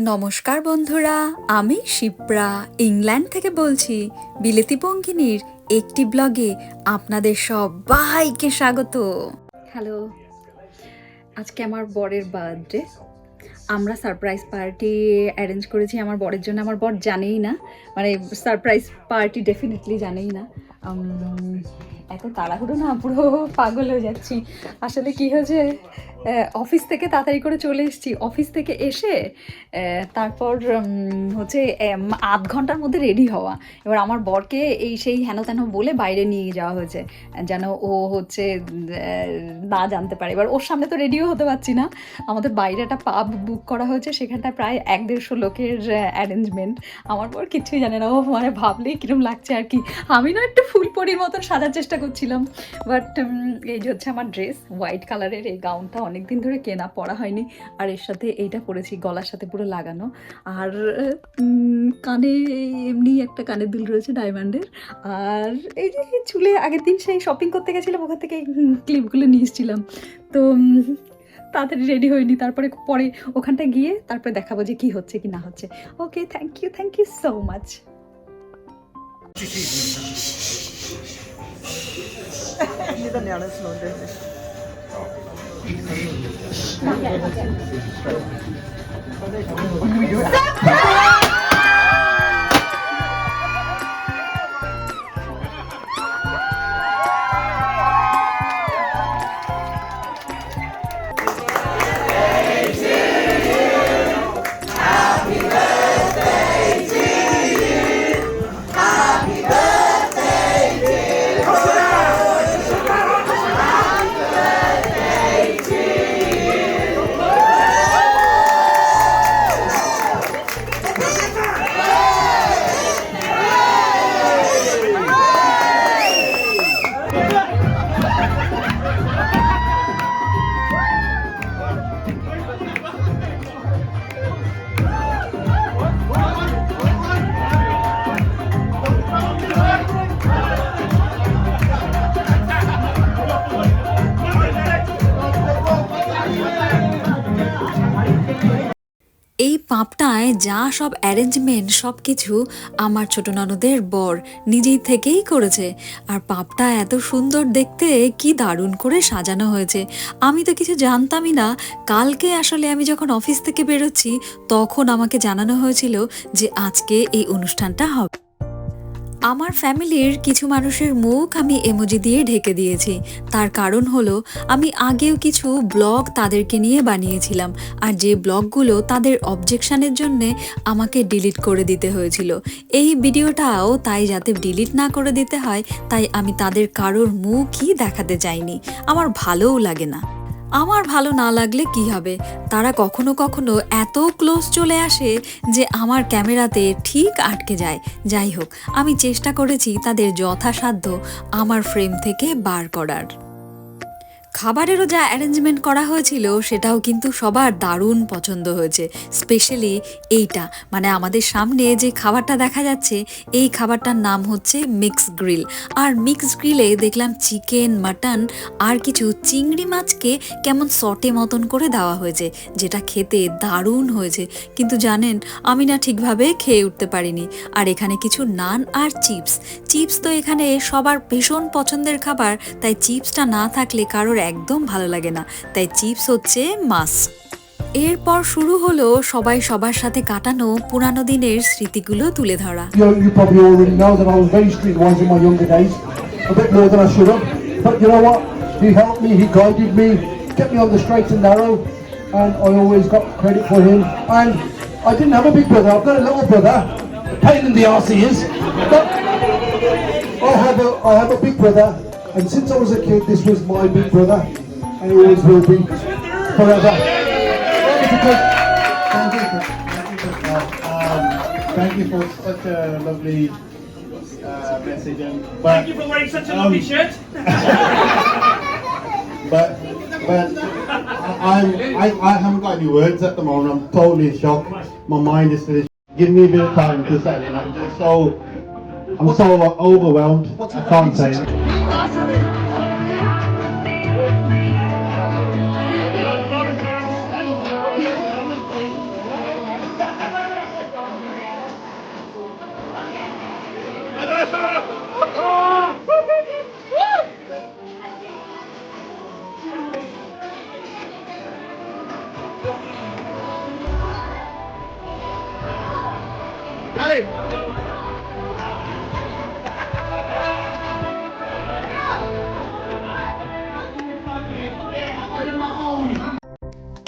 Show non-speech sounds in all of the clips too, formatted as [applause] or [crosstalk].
নমস্কার বন্ধুরা, আমি শিপ্রা, ইংল্যান্ড থেকে বলছি। বিলেতি পঙ্কিনীর একটি ব্লগে আপনাদের সবাইকে স্বাগত। হ্যালো, আজকে আমার বরের বার্থডে। আমরা সারপ্রাইজ পার্টি অ্যারেঞ্জ করেছি, আমার বরের জন্য। আমার বর জানেই না মানে সারপ্রাইজ পার্টি ডেফিনেটলি জানেই না। এত তাড়াহুড়ো না, পুরো পাগল হয়ে যাচ্ছি। আসলে কি হয়েছে অফিস থেকে তাড়াতাড়ি করে চলে এসেছি। অফিস থেকে এসে তারপর হচ্ছে আধ ঘণ্টার মধ্যে রেডি হওয়া। এবার আমার বরকে এই সেই হেন তেন বলে বাইরে নিয়ে যাওয়া হয়েছে, যেন ও হচ্ছে না জানতে পারে। এবার ওর সামনে তো রেডিও হতে পারছি না। আমাদের বাইরে একটা পাব বুক করা হয়েছে, সেখানটায় প্রায় এক দেড়শো লোকের অ্যারেঞ্জমেন্ট আমার বর কিছুই জানে না। ও মানে ভাবলেই কিরম লাগছে আর কি। আমি না একটু ফুলপরির মতন সাজার চেষ্টা করছিলাম। বাট এই যে হচ্ছে আমার ড্রেস হোয়াইট কালারের এই গাউনটা অনেক দিন ধরে কেনা পরা হয়নি। আর এর সাথে এইটা পরেছি, গলার সাথে পুরো লাগানো। আর কানে এমনি একটা কানের দুল রয়েছে ডায়মন্ডের আর এই যে চুলে আগের দিন সেই শপিং করতে গেছিলাম, ওখান থেকে ক্লিপগুলো নিয়ে এসেছিলাম। তো তাড়াতাড়ি রেডি হয়নি। তারপরে পরে ওখানটায় গিয়ে তারপরে দেখাবো যে কি হচ্ছে কি না হচ্ছে। Okay thank you thank you so much ਨਹੀਂ ਤਾਂ ਨਿਆਣੇ ਸੁਣਾਉਂਦੇ ਨੇ ਸਰਪ੍ਰਾਈਜ਼ পাপটায় যা সব অ্যারেঞ্জমেন্ট সব কিছু আমার ছোট ননদের বর নিজেই থেকেই করেছে। আর পাপটা এত সুন্দর দেখতে, কি দারুণ করে সাজানো হয়েছে। আমি তো কিছু জানতামই না। কালকে আসলে আমি যখন অফিস থেকে বেরোচ্ছি, তখন আমাকে জানানো হয়েছিল যে আজকে এই অনুষ্ঠানটা হবে। আমার ফ্যামিলির কিছু মানুষের মুখ আমি এমোজি দিয়ে ঢেকে দিয়েছি। তার কারণ হলো, আমি আগেও কিছু ব্লগ তাদেরকে নিয়ে বানিয়েছিলাম, আর যে ব্লগগুলো তাদের অবজেকশনের জন্য আমাকে ডিলিট করে দিতে হয়েছিল। এই ভিডিওটাও তাই যাতে ডিলিট না করে দিতে হয়, তাই আমি তাদের কারোর মুখই দেখাতে চাইনি। আমার ভালোও লাগে না। আমার ভালো না লাগলে কি হবে? তারা কখনো কখনো এত ক্লোজ চলে আসে যে আমার ক্যামেরাতে ঠিক আটকে যায়। যাই হোক, আমি চেষ্টা করেছি তাদের যথাসাধ্য আমার ফ্রেম থেকে বার করার। খাবারেরও যা অ্যারেঞ্জমেন্ট করা হয়েছিল, সেটাও কিন্তু সবার দারুণ পছন্দ হয়েছে। স্পেশালি এইটা মানে আমাদের সামনে যে খাবারটা দেখা যাচ্ছে, এই খাবারটার নাম হচ্ছে মিক্স গ্রিল আর মিক্স গ্রিলে দেখলাম চিকেন মাটন আর কিছু চিংড়ি মাছকে কেমন সটে মতন করে দেওয়া হয়েছে, যেটা খেতে দারুণ হয়েছে। কিন্তু জানেন, আমি না ঠিকভাবে খেয়ে উঠতে পারিনি। আর এখানে কিছু নান আর চিপস। চিপস তো এখানে সবার ভীষণ পছন্দের খাবার, তাই চিপসটা না থাকলে কারোর একদম ভালো লাগে না তাই চিপস হচ্ছে মাস এরপর শুরু হলো সবাই সবার সাথে কাটানো পুরানো দিনের স্মৃতিগুলো তুলে ধরা। Pain in the arse he is, but I have and since I was a kid, this was my big brother, and he always will be forever. Thank you. for- Thank you, for, um, thank you for such a lovely uh, message. And, but, Thank you for wearing such a lovely um, shirt. [laughs] But, but I, I'm, I, I haven't got any words at the moment. I'm totally in shock. My mind is finished. Give me a bit of time to settle in. I'm just so, I'm so overwhelmed. I can't say it. Hey!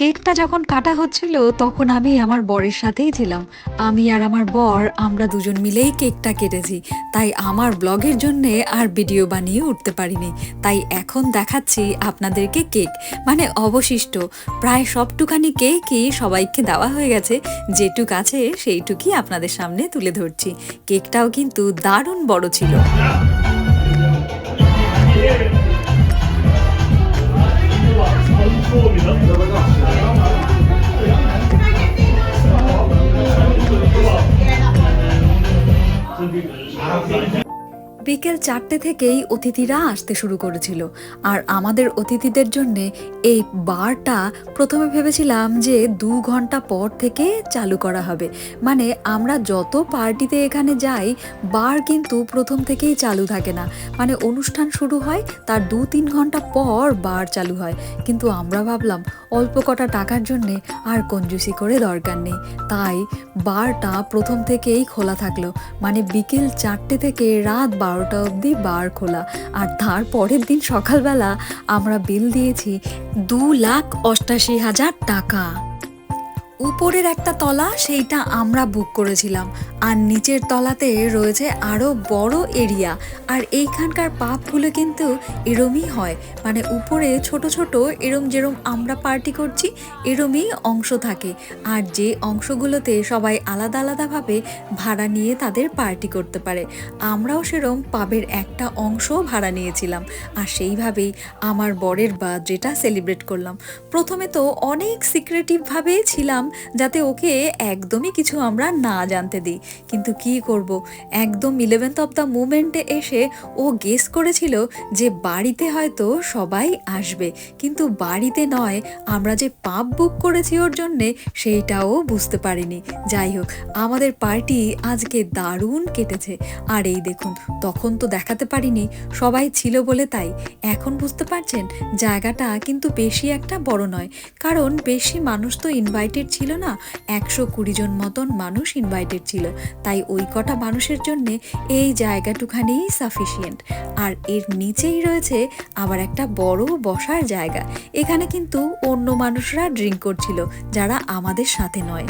কেকটা যখন কাটা হচ্ছিল, তখন আমি আমার বরের সাথেই ছিলাম। আমি আর আমার বর, আমরা দুজন মিলেই কেকটা কেটেছি। তাই আমার ব্লগের জন্য আর ভিডিও বানিয়ে উঠতে পারিনি। তাই এখন দেখাচ্ছি আপনাদেরকে কেক। মানে অবশিষ্ট। প্রায় সবটুকানি কেকই সবাইকে দেওয়া হয়ে গেছে। যেটুক আছে সেইটুকুই আপনাদের সামনে তুলে ধরছি। কেকটাও কিন্তু দারুণ বড় ছিল। বিকেল চারটে থেকেই অতিথিরা আসতে শুরু করেছিল। আর আমাদের অতিথিদের জন্য এই বারটা প্রথমে ভেবেছিলাম যে দু ঘণ্টা পর থেকে চালু করা হবে। মানে আমরা যত পার্টিতে এখানে যাই, বার কিন্তু প্রথম থেকেই চালু থাকে না। মানে অনুষ্ঠান শুরু হয়, তার দু তিন ঘণ্টা পর বার চালু হয়। কিন্তু আমরা ভাবলাম, অল্প কটা টাকার জন্যে আর কঞ্জুসি করে দরকার নেই। তাই বারটা প্রথম থেকেই খোলা থাকল। মানে বিকেল চারটে থেকে রাত বারোটা অবধি বার খোলা। আর তার পরের দিন সকালবেলা আমরা বিল দিয়েছি দু লাখ অষ্টাশি হাজার টাকা। উপরের একটা তলা, সেইটা আমরা বুক করেছিলাম। আর নিচের তলাতে রয়েছে আরও বড় এরিয়া। আর এইখানকার পাপগুলো কিন্তু এরমই হয়। মানে উপরে ছোট ছোট এরম যেরম আমরা পার্টি করছি, এরমই অংশ থাকে। আর যে অংশগুলোতে সবাই আলাদা আলাদাভাবে ভাড়া নিয়ে তাদের পার্টি করতে পারে। আমরাও সেরম পাবের একটা অংশ ভাড়া নিয়েছিলাম। আর সেইভাবেই আমার বরের বার্থডেটা সেলিব্রেট করলাম। প্রথমে তো অনেক সিক্রেটিভভাবে ছিলাম, যাতে ওকে একদমই কিছু আমরা না জানতে দিই। কিন্তু কি করব? একদম ইলেভেন্থ অফ দ্য মুমেন্টে এসে ও গেস করেছিল যে বাড়িতে হয়তো সবাই আসবে। কিন্তু বাড়িতে নয়, আমরা যে পাব বুক করেছি ওর জন্যে সেইটাও বুঝতে পারিনি। যাই হোক, আমাদের পার্টি আজকে দারুণ কেটেছে। আর এই দেখুন, তখন তো দেখাতে পারিনি, সবাই ছিল বলে তাই। এখন বুঝতে পারছেন, জায়গাটা কিন্তু বেশি একটা বড় নয়। কারণ বেশি মানুষ তো ইনভাইটেড ছিল না, একশো কুড়ি জন মতন মানুষ ইনভাইটেড ছিল। তাই ওই কটা মানুষের জন্যে এই জায়গাটুখানেই সাফিসিয়েন্ট আর এর নিচেই রয়েছে আবার একটা বড় বসার জায়গা। এখানে কিন্তু অন্য মানুষরা ড্রিঙ্ক করছিল, যারা আমাদের সাথে নয়।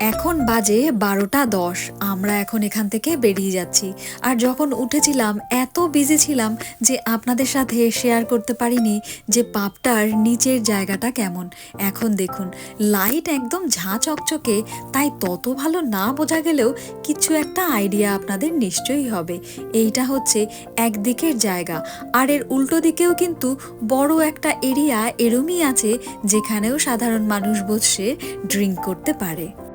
এখন বাজে বারোটা দশ। আমরা এখন এখান থেকে বেরিয়ে যাচ্ছি। আর যখন উঠেছিলাম, এত বিজি ছিলাম যে আপনাদের সাথে শেয়ার করতে পারিনি যে পাপটার নিচের জায়গাটা কেমন। এখন দেখুন লাইট একদম ঝাঁ চকচকে, তাই তত ভালো না বোঝা গেলেও কিছু একটা আইডিয়া আপনাদের নিশ্চয়ই হবে। এইটা হচ্ছে একদিকের জায়গা। আর এর উল্টো দিকেও কিন্তু বড় একটা এরিয়া এরমই আছে, যেখানেও সাধারণ মানুষ বসে ড্রিঙ্ক করতে পারে।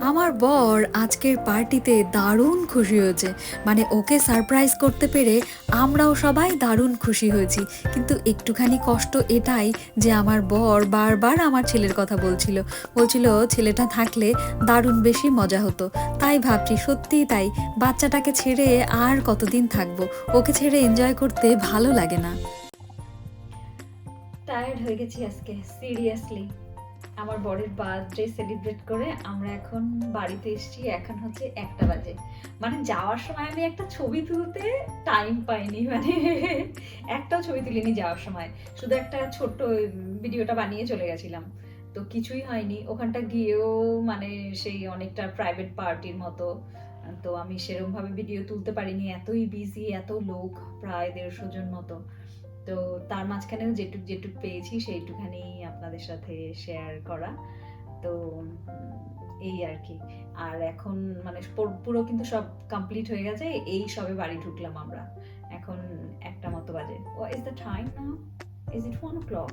আমার বর আজকের পার্টিতে দারুণ খুশি হয়েছে। মানে ওকে সারপ্রাইজ করতে পেরে আমরাও সবাই দারুণ খুশি হয়েছি। কিন্তু একটুখানি কষ্ট এটাই যে আমার বর বারবার আমার ছেলের কথা বলছিল। বলছিল, ছেলেটা থাকলে দারুণ বেশি মজা হতো। তাই ভাবছি সত্যিই তাই। বাচ্চাটাকে ছেড়ে আর কতদিন থাকব? ওকে ছেড়ে এনজয় করতে ভালো লাগে না। টায়ার্ড হয়ে গেছি আজকে সিরিয়াসলি আমার বরের বার্থডে সেলিব্রেট করে আমরা এখন বাড়িতে এসেছি। এখন হচ্ছে একটা বাজে। মানে যাওয়ার সময় আমি একটা ছবি তুলতে টাইম পাইনি মানে একটাও ছবি তুলিনি যাওয়ার সময়। শুধু একটা ছোট্ট ভিডিওটা বানিয়ে চলে গেছিলাম। তো কিছুই হয়নি। ওখানটা গিয়েও মানে সেই অনেকটা প্রাইভেট পার্টির মতো। তো আমি সেরকম ভাবে ভিডিও তুলতে পারিনি। এতই বিজি এত লোক, প্রায় দেড়শো জন মতো। তো তার মাঝখানেও যেটুক যেটুক পেয়েছি সেইটুখানি আপনাদের সাথে শেয়ার করা। তো এই আর কি। আর এখন মানে পুরো- কিন্তু সব কমপ্লিট হয়ে গেছে এই সবে বাড়ি ঢুকলাম আমরা। এখন একটা মতো বাজে। ও is the time now is it one o'clock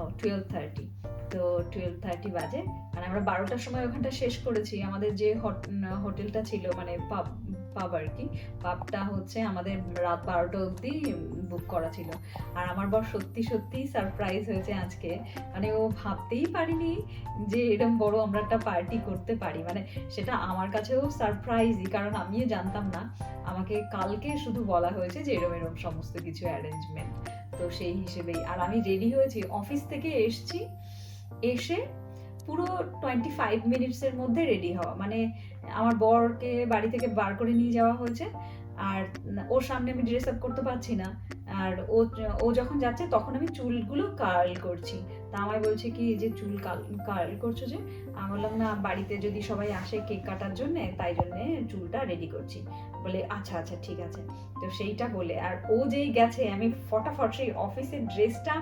oh twelve thirty তো টুয়েলভ থার্টি বাজে। মানে আমরা বারোটার সময় ওখানটা শেষ করেছি। আমাদের যে হট- হোটেলটা ছিল মানে পাব পাব আর কি। পাবটা হচ্ছে আমাদের রাত বারোটা অবধি বুক করা ছিল। আর আমার বর সত্যি সত্যি সারপ্রাইজ হয়েছে আজকে। মানে ও ভাবতেই পারিনি যে এরকম বড় আমরা একটা পার্টি করতে পারি। মানে সেটা আমার কাছেও সারপ্রাইজই কারণ আমিও জানতাম না। আমাকে কালকে শুধু বলা হয়েছে যে এরম এরম সমস্ত কিছু অ্যারেঞ্জমেন্ট তো সেই হিসেবেই। আর আমি রেডি হয়েছি। অফিস থেকে এসছি। এসে পুরো টোয়েন্টি ফাইভ মিনিটসের মধ্যে রেডি হওয়া। মানে আমার বরকে বাড়ি থেকে বার করে নিয়ে যাওয়া হয়েছে। আর ওর সামনে আমি ড্রেস আপ করতে পারছি না। আর ও ও যখন যাচ্ছে তখন আমি চুলগুলো কার্ল করছি। তা আমায় বলছে কি যে চুল কার্ল করছ যে, আমি বললাম, না, বাড়িতে যদি সবাই আসে কেক কাটার জন্য, তাই জন্যে চুলটা রেডি করছি। বলে আচ্ছা আচ্ছা ঠিক আছে। তো সেইটা বলে, আর ও যেই গেছে, আমি ফটাফট সেই অফিসের ড্রেসটা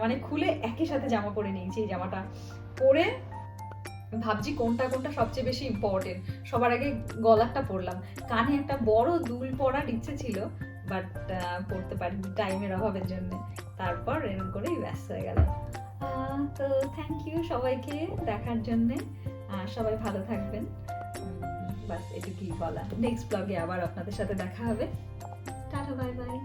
মানে খুলে একই সাথে জামা পরে নিয়েছি, এই জামাটা পরে ভাবছি কোনটা কোনটা সবচেয়ে বেশি ইম্পর্টেন্ট সবার আগে গলারটা পরলাম। কানে একটা বড় দুল পরার ইচ্ছে ছিল বাট পড়তে পারি টাইমের অভাবের জন্য। তারপর এরকম করেই ব্যস্ত হয়ে গেল তো থ্যাংক ইউ সবাইকে দেখার জন্যে। সবাই ভালো থাকবেন। বাস এটুকুই বলা নেক্সট ব্লগে আবার আপনাদের সাথে দেখা হবে। Tata bye bye